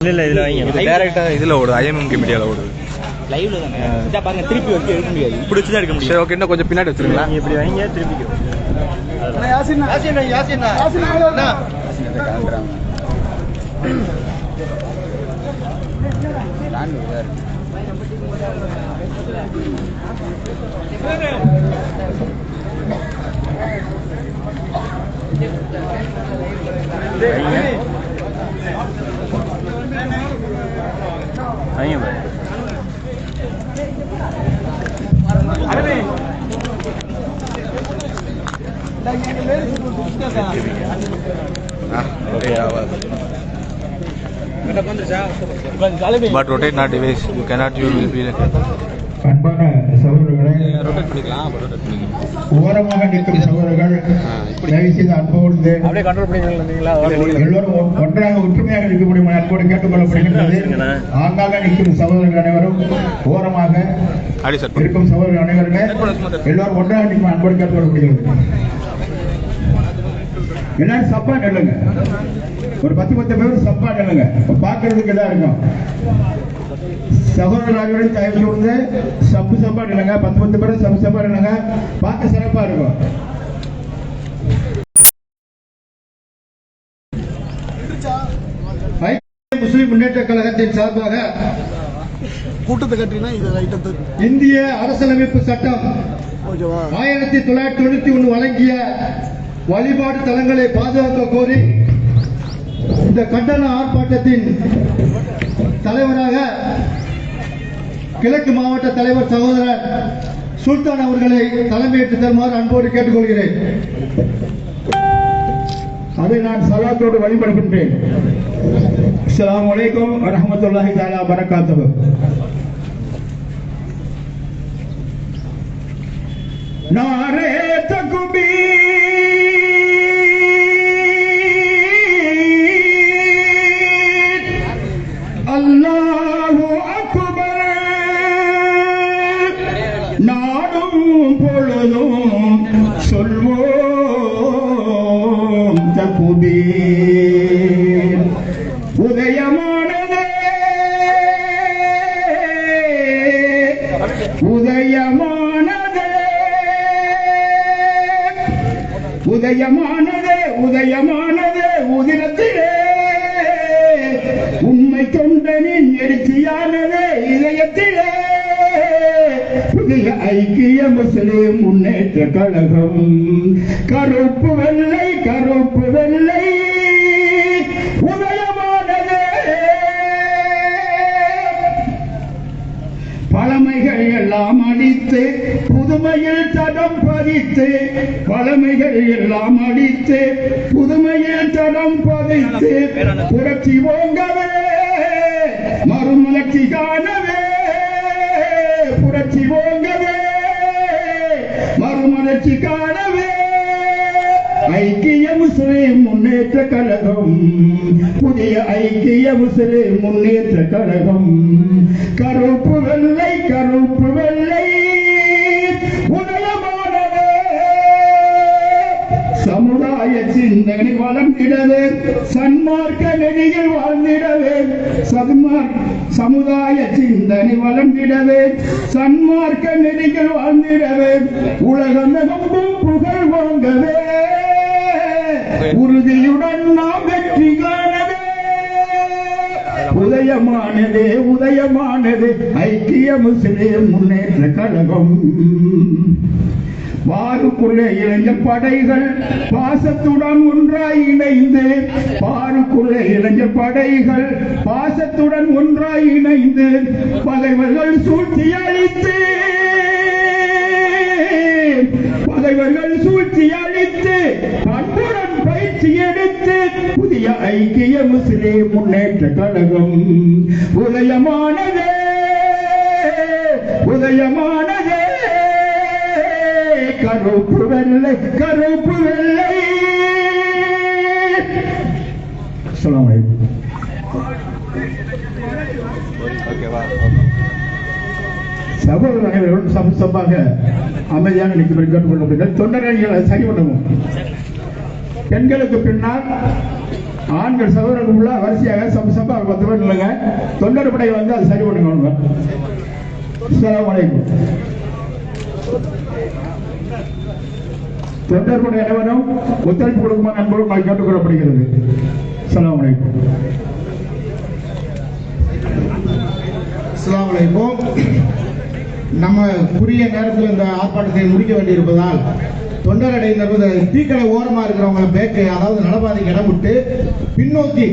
இல்ல இதுல வைங்க டேரக்டா இதுல ஓடுது ஐஎம்எம்கே மீடியால ஓடுது. லைவ்ல தானே? இதா பாருங்க திருப்பி வச்சு எடுக்க முடியாது. பிடிச்சி தான் எடுக்க முடியும். சரி ஓகே இன்னும் கொஞ்சம் பின்னாடி வச்சிருங்களா இப்படி வைங்க திருப்பிக்கும் வைங்க வைங்க பாரு rotate ஆகாது. Rotate not device. You cannot, you will be like அன்பான சகோதரர்களே rotate பண்ணிக்கலாம். but rotate பண்ணிக்கலாம். ஓரமாக நிற்கும் சகோதரர்கள் தயவு செய்து அன்போடு அப்படியே கண்ட்ரோல் பண்ணிங்களா எல்லோரும் ஒன்றாக ஒற்றுமையாக இருக்கக்கூடிய அன்போடு கேட்டுக்கொள்ளப்படுகின்றது. ஆங்காக நிற்கும் சகோதரர்கள் அனைவரும் ஓரமாக இருக்கும் சகோதரர்கள் அனைவருமே எல்லோரும் ஒன்றாக நிற்கும் அன்போடு கேட்டுக்கொள்ளப்படுகிறது. எல்லாரும் சப்பா நில்லுங்க. ஒரு பத்து பத்து பேர் சப்பா நில்லுங்க. பார்க்கறதுக்கு இதா இருக்கும். சகோதரர் அனைவரும் தயவு கூர்ந்து சப்பு சப்பா நில்லுங்க. பத்து பத்து பேர் சப்பு சப்பா நில்லுங்க. பார்க்க சிறப்பா இருக்கும். முஸ்லிம் முன்னேற்ற கழகத்தின் சார்பாக கூட்டத்தை கட்டினா இது இந்திய அரசியலமைப்பு சட்டம் ஆயிரத்தி தொள்ளாயிரத்தி தொண்ணூத்தி ஒண்ணு வழங்கிய வழிபாடு தலங்களை பாதுகாக்க கோரி இந்த கண்டன ஆர்ப்பாட்டத்தின் தலைவராக கிழக்கு மாவட்ட தலைவர் சகோதரர் சுல்தான் அவர்களை தலைமையேற்று தருமாறு அன்போடு கேட்டுக்கொள்கிறேன். அதை நான் சலாத்தோடு வழிபடுகின்றேன். அஸ்லாம் வலைக்கம் வரமத்துல்லாஹி தாலா வரகாத்தவு நாரே தகுபீர் உதயமானதே. உதயமானதே உதயமானதே உதிரத்திலே. உண்மை தொண்டனின் எழுச்சியானதே இதயத்திலே. புதிய ஐக்கிய முஸ்லிம் முன்னேற்ற கழகம். கருப்பு வெள்ளை கருப்பு வெள்ளை. எல்லாம் புதுமையில் தடம் பதித்து பழமைகள் எல்லாம் அடித்து புதுமையில் தடம் பதித்து புரட்சி ஓங்கவே மறுமலர்ச்சி காணவே புரட்சி ஓங்கவே மறுமலர்ச்சி காணவே. ஐக்கிய முஸ்லிம் முன்னேற்ற கழகம் புதிய ஐக்கிய முஸ்லிம் முன்னேற்ற கழகம். கருப்பு வெள்ளை கருப்பு வெள்ளை சிந்தனை வளர்ந்திடவே சன்மார்க்க நெறியில் வாழ்ந்திடவே சன்மார் சமுதாய சிந்தனை வளர்ந்திடவே சன்மார்க்க நெறியில் வாழ்ந்திடவே உலகம் உலகமெங்கும் புகழ் வாங்கவே. உறுதியுடன் நாம் வெற்றி காணவே. உதயமானதே உதயமானது ஐக்கிய முஸ்லிம் முன்னேற்ற கழகம். பாருக்குள்ளே இளைஞர் படைகள் பாசத்துடன் ஒன்றாய் இணைந்து. பாருக்குள்ளே இளைஞர் படைகள் பாசத்துடன் ஒன்றாய் இணைந்து. பகைவர்கள் சூழ்ச்சி அளித்து பகைவர்கள் சூழ்ச்சி அளித்து அன்புடன் பயிற்சி எடுத்து. புதிய ஐக்கிய முஸ்லிம் முன்னேற்ற கழகம். உதயமானதே. உதயமான கருப்பு வெள்ளை கருப்பு வெள்ளை. அஸ்ஸலாமு அலைக்கும். ஓகேவா சகோதரர் அனைவரும் சம சமமாக அமைதியாக நிற்கும்படி கேட்டுக்கொள்ளப்படுகிறது தொண்டர்கள் சரி பண்ணவும். பெண்களுக்கு பின்னால் ஆண்கள் சகோதரர்கள் உள்ள வரிசையாக சப்ப சப்பா பத்து பேர் இல்லைங்க தொண்டர் படை வந்து அது சரி பண்ணுங்க. அஸ்ஸலாமு அலைக்கும். தொண்டர் அனைவரும் ஒத்துழைப்பு கொடுக்குமா நண்பரும் கேட்டுக்கொள்ளப்படுகிறது. சலாம் அலைக்கும். அஸ்ஸலாமு அலைக்கும். நம்ம குறுகிய நேரத்தில் இந்த ஆர்ப்பாட்டத்தை முடிக்க வேண்டியிருப்பதால் தொண்டரடை வந்து டீக்கடை ஓரமா இருக்கிறவங்கள பேக்கு அதாவது நலபாதைக்கு இடம் விட்டு பின்னோக்கி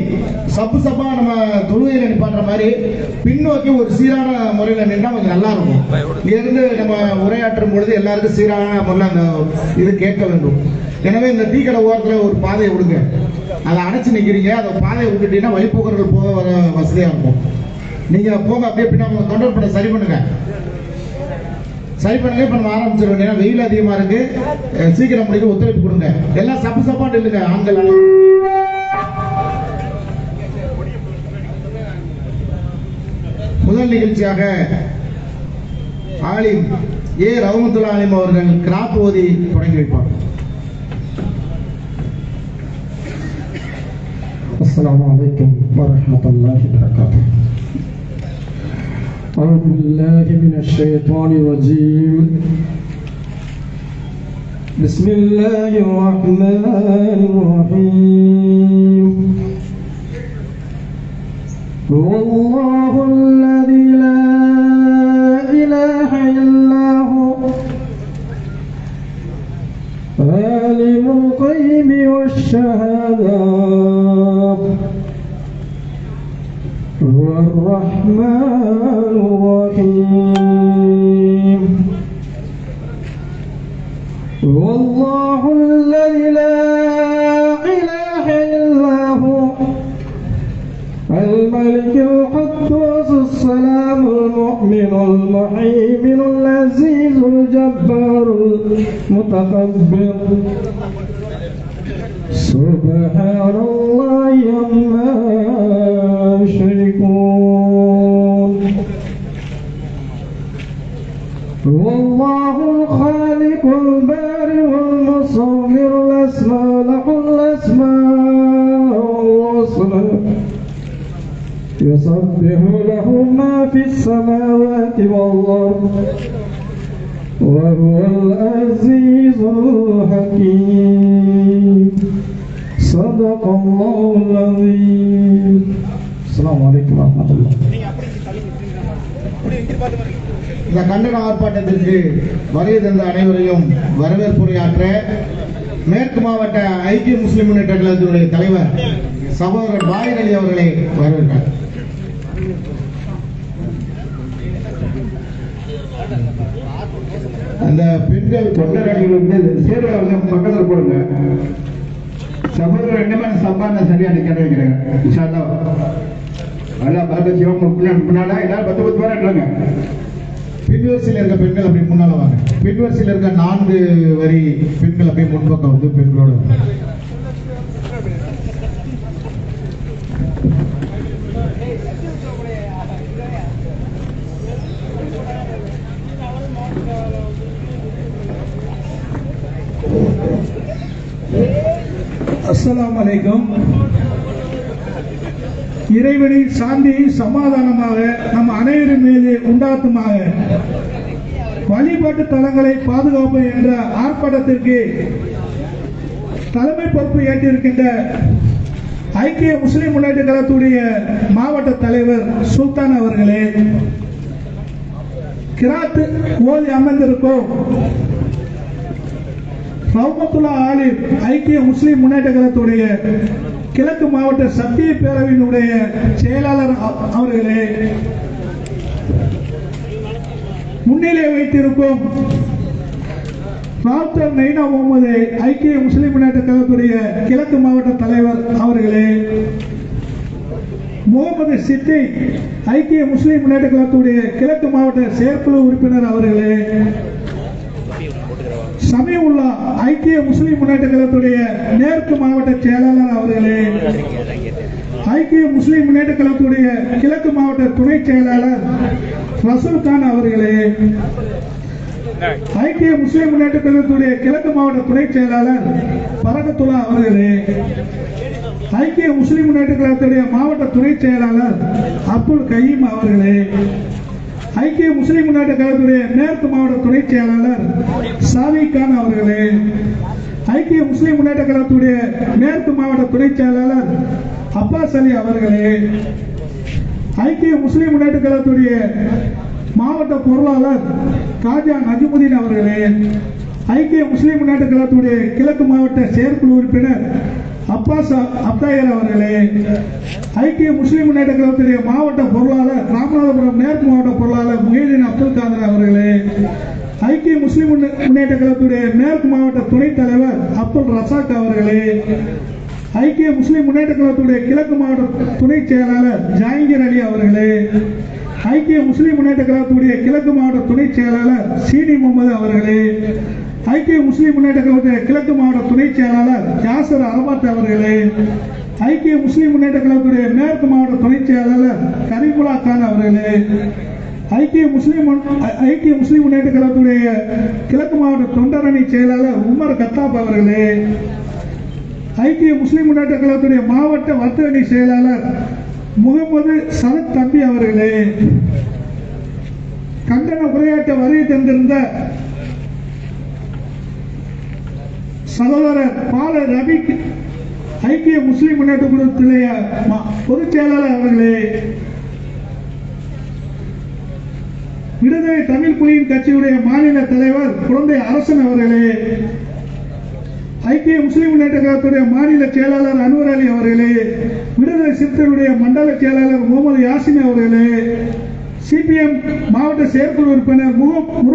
சப்பு சப்பா நம்ம தொழுகையில் நிப்பாட்டுற மாதிரி பின்னோக்கி ஒரு சீரான முறையில் நின்றா கொஞ்சம் நல்லா இருக்கும். இருந்து நம்ம உரையாற்றும் பொழுது எல்லாருக்கும் சீரான முறையில் அந்த இது கேட்க வேண்டும். எனவே இந்த தீக்கடை ஓரத்தில் ஒரு பாதையை விடுங்க. அதை அணைச்சு நிற்கிறீங்க அதை பாதையை விட்டுட்டீங்கன்னா வழிபோக்கர்கள் போக வர வசதியாக இருக்கும். நீங்க போங்க அப்படியே பின்னாடி உங்க தொண்டர் படம் சரி பண்ணுங்க. சரி பண்ணுங்க இப்போ நம்ம ஆரம்பிச்சிடும் ஏன்னா வெயில் அதிகமாக இருக்கு. சீக்கிரம் முடிக்க ஒத்துழைப்பு கொடுங்க. எல்லாம் சப்பு சப்பா இல்லைங்க ஆண்கள் முதல் நிகழ்ச்சியாக ஆலிம் ஏ. ரவுமத்துல்லா ஆலிம் அவர்கள் கிராப் ஓதி தொடங்கி வைப்பார். அஸ்லாம் வலைக்கம் வரமத்துல்லாஹி வரகாத்து أعوذ بالله من الشيطان الرجيم. بسم الله الرحمن الرحيم. هو الله الذي لا إله إلا هو. عالم الغيب والشهادة. هو الرحمن السلام المؤمن المهيمن العزيز الجبار المتكبر. سبحان الله عما يشركون. هو الله الخالق البارئ المصور الأسماء يسبح له ما في السماوات والأرض وهو العزيز الحكيم صدق الله العظيم السلام عليكم ورحمة الله இந்த கண்டன ஆர்ப்பாட்டத்திற்கு வருகை தந்த அனைவரையும் வரவேற்புரையாற்ற மேற்கு மாவட்ட ஐக்கிய முஸ்லிம் முன்னேற்ற கழகத்தினுடைய தலைவர் சகோதரர் பாயர் அலி அவர்களை வரவேற்றார் அந்த பெண்கள் தொண்டர்கள் வந்து சேருவை வந்து பக்கத்தில் போடுங்க. சகோதரர் ரெண்டுமே சம்பாதனை சரியா நிக்க வைக்கிறேன்? இன்ஷா நல்லா பரத சிவம் முன்னால எல்லாரும் பத்து பத்து பேர் இருக்காங்க. பின்வரிசையில் இருக்க பெண்கள் அப்படி முன்னால வாங்க. பின்வரிசையில் இருக்க நான்கு வரி பெண்கள் அப்படியே முன்பக்கம் வந்து பெண்களோட. அஸ்லாம் இறைவனின் சாந்தி சமாதானமாக நம் அனைவரின் மீது உண்டாத்துமாக. வழிபாட்டு தலங்களை பாதுகாப்பு என்ற ஆர்ப்பாட்டத்திற்கு தலைமை பொறுப்பு ஏற்றிருக்கின்ற ஐக்கிய முஸ்லிம் முன்னேற்ற கழகத்துடைய மாவட்ட தலைவர் சுல்தான் அவர்களே கிராத்து ஓதி அமர்ந்திருக்கும் ரவுமத்துல்லா ஆலிம் ஐக்கிய முஸ்லிம் முன்னேற்ற கழகத்துடைய கிழக்கு மாவட்ட சத்திய பேரவையினுடைய செயலாளர் அவர்களே. முன்னிலை வைத்திருக்கும் டாக்டர் நைனா முகமது ஐக்கிய முஸ்லிம் முன்னேற்ற கழகத்துடைய கிழக்கு மாவட்ட தலைவர் அவர்களே. முகமது சித்தி ஐக்கிய முஸ்லிம் முன்னேற்ற கழகத்துடைய கிழக்கு மாவட்ட செயற்குழு உறுப்பினர் அவர்களே. சமீவுல்லா ஐக்கிய முஸ்லிம் முன்னேற்ற கழகத்துடைய மேற்கு மாவட்ட செயலாளர் அவர்களே. ஐக்கிய முஸ்லிம் முன்னேற்ற கழகத்துடைய கிழக்கு மாவட்ட துணை செயலாளர் ரசூல் கான் அவர்களே. ஐக்கிய முஸ்லிம் முன்னேற்ற கழகத்துடைய கிழக்கு மாவட்ட துணை செயலாளர் பரகத்துலா அவர்களே. ஐக்கிய முஸ்லிம் முன்னேற்ற கழகத்துடைய மாவட்ட துணை செயலாளர் அப்துல் கயீம் அவர்களே. ஐக்கிய முஸ்லிம் முன்னேற்ற கழகத்துடைய மேற்கு மாவட்ட துணை செயலாளர் சாவி கான் அவர்களே ஐக்கிய முஸ்லிம் முன்னேற்ற கழகத்துடைய மேற்கு மாவட்ட துணை செயலாளர் அப்பாஸ் அலி அவர்களே ஐக்கிய முஸ்லிம் முன்னேற்ற கழகத்துடைய மாவட்ட பொருளாளர் காஜா நஜிமுதீன் அவர்களே ஐக்கிய முஸ்லிம் முன்னேற்ற கழகத்துடைய கிழக்கு மாவட்ட செயற்குழு உறுப்பினர் அப்பாஸ் அப்தாயர் அவர்களே ஐக்கிய முஸ்லிம் முன்னேற்ற கழகத்துடைய மாவட்ட பொருளாளர் ராமநாதபுரம் மேற்கு மாவட்ட பொருளாளர் முஹீதீன் அப்துல் காதர் அவர்களே ஐக்கிய முஸ்லிம் முன்னேற்ற கழகத்துடைய மேற்கு மாவட்ட துணைத் தலைவர் அப்துல் ரசாக் அவர்களே ஐக்கிய முஸ்லிம் முன்னேற்ற கழகத்துடைய கிழக்கு மாவட்ட துணை செயலாளர் ஜாங்கிர் அலி அவர்களே ஐக்கிய முஸ்லிம் முன்னேற்ற கழகத்துடைய கிழக்கு மாவட்ட துணை செயலாளர் சீனி முகமது அவர்களே ஐக்கிய முஸ்லிம் முன்னேற்ற கழகத்தின் கிழக்கு மாவட்ட துணை செயலாளர் யாசர் அரபாத் அவர்களே ஐக்கிய முஸ்லிம் முன்னேற்ற கழகத்துடைய மேற்கு மாவட்ட துணை செயலாளர் கரிபுலா கான் அவர்களே ஐக்கிய முஸ்லிம் ஐக்கிய முஸ்லிம் முன்னேற்ற கழகத்துடைய கிழக்கு மாவட்ட தொண்டரணி செயலாளர் உமர் கத்தாப் அவர்களே ஐக்கிய முஸ்லிம் முன்னேற்ற கழகத்துடைய மாவட்ட வர்த்தகணி செயலாளர் முகமது சரத் தம்பி அவர்களே கண்டன உரையாற்ற வருகை தந்திருந்த சகோதரர் பால ரபிக் ஐக்கிய முஸ்லிம் முன்னேற்ற குழுத்துடைய பொதுச் செயலாளர் அவர்களே. விடுதலை தமிழ் புலியின் கட்சியுடைய மாநில தலைவர் குழந்தை அரசன் அவர்களே. ஐக்கிய முஸ்லிம் முன்னேற்ற கழகத்துடைய மாநில செயலாளர் அன்வர் அலி அவர்களே. விடுதலை சிறுத்தைகளுடைய மண்டல செயலாளர் முகமது யாசின் அவர்களே. சிபிஎம் மாவட்ட செயற்குழு உறுப்பினர் முக